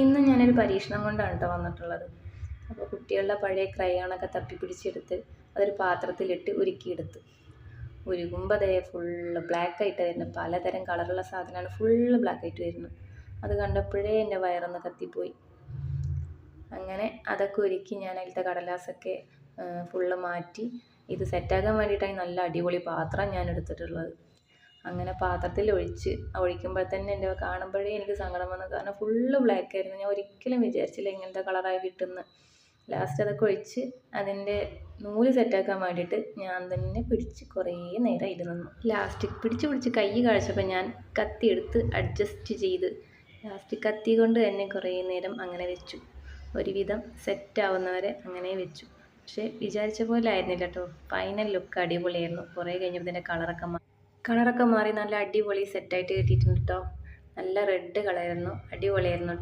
ഇന്ന് ഞാനൊരു പരീക്ഷണം കൊണ്ടാണ് കേട്ടോ വന്നിട്ടുള്ളത്. അപ്പോൾ കുട്ടികളുടെ പഴയ ക്രയോണൊക്കെ തപ്പിപ്പിടിച്ചെടുത്ത് അതൊരു പാത്രത്തിലിട്ട് ഉരുക്കിയെടുത്ത്. ഉരുകുമ്പോൾ അതേ ഫുള്ള് ബ്ലാക്ക് ആയിട്ട് വരുന്നത് പലതരം കളറുള്ള സാധനമാണ് ഫുള്ള് ബ്ലാക്ക് ആയിട്ട് വരുന്നത്. അത് കണ്ടപ്പോഴേ എന്റെ വയറൊന്ന് കത്തിപ്പോയി. അങ്ങനെ അതൊക്കെ ഒരുക്കി ഞാൻ അതിലത്തെ കടലാസൊക്കെ ഫുള്ള് മാറ്റി. ഇത് സെറ്റാക്കാൻ വേണ്ടിയിട്ടാണ് നല്ല അടിപൊളി പാത്രം ഞാൻ എടുത്തിട്ടുള്ളത്. അങ്ങനെ പാത്രത്തിൽ ഒഴിച്ച് ഒഴിക്കുമ്പോൾ തന്നെ എന്റെ കാണുമ്പോഴേ എനിക്ക് സങ്കടം വന്നു. കാരണം ഫുള്ള് ബ്ലാക്ക് ആയിരുന്നു. ഞാൻ ഒരിക്കലും വിചാരിച്ചില്ല ഇങ്ങനത്തെ കളറായി കിട്ടുന്ന ലാസ്റ്റ് അതൊക്കെ ഒഴിച്ച് അതിന്റെ നൂൽ സെറ്റാക്കാൻ വേണ്ടിയിട്ട് ഞാൻ തന്നെ പിടിച്ച് കുറേ നേരം ഇരുന്നു ലാസ്റ്റ് പിടിച്ച് പിടിച്ച് കൈ കാഴ്ചപ്പോൾ ഞാൻ കത്തി എടുത്ത് അഡ്ജസ്റ്റ് ചെയ്ത് ലാസ്റ്റ് കത്തി കൊണ്ട് തന്നെ കുറേ നേരം അങ്ങനെ വെച്ചു. ഒരുവിധം സെറ്റാവുന്നവരെ അങ്ങനെ വെച്ചു. പക്ഷേ വിചാരിച്ച പോലെ ആയിരുന്നില്ല കേട്ടോ. ഫൈനൽ ലുക്ക് അടിപൊളിയായിരുന്നു. കുറേ കഴിഞ്ഞപ്പോൾ ഇതിന്റെ കളറൊക്കെ മാറി. കളറൊക്കെ മാറി നല്ല അടിപൊളി സെറ്റായിട്ട് കിട്ടിയിട്ടുണ്ട് കേട്ടോ നല്ല റെഡ് കളറായിരുന്നു അടിപൊളിയായിരുന്നു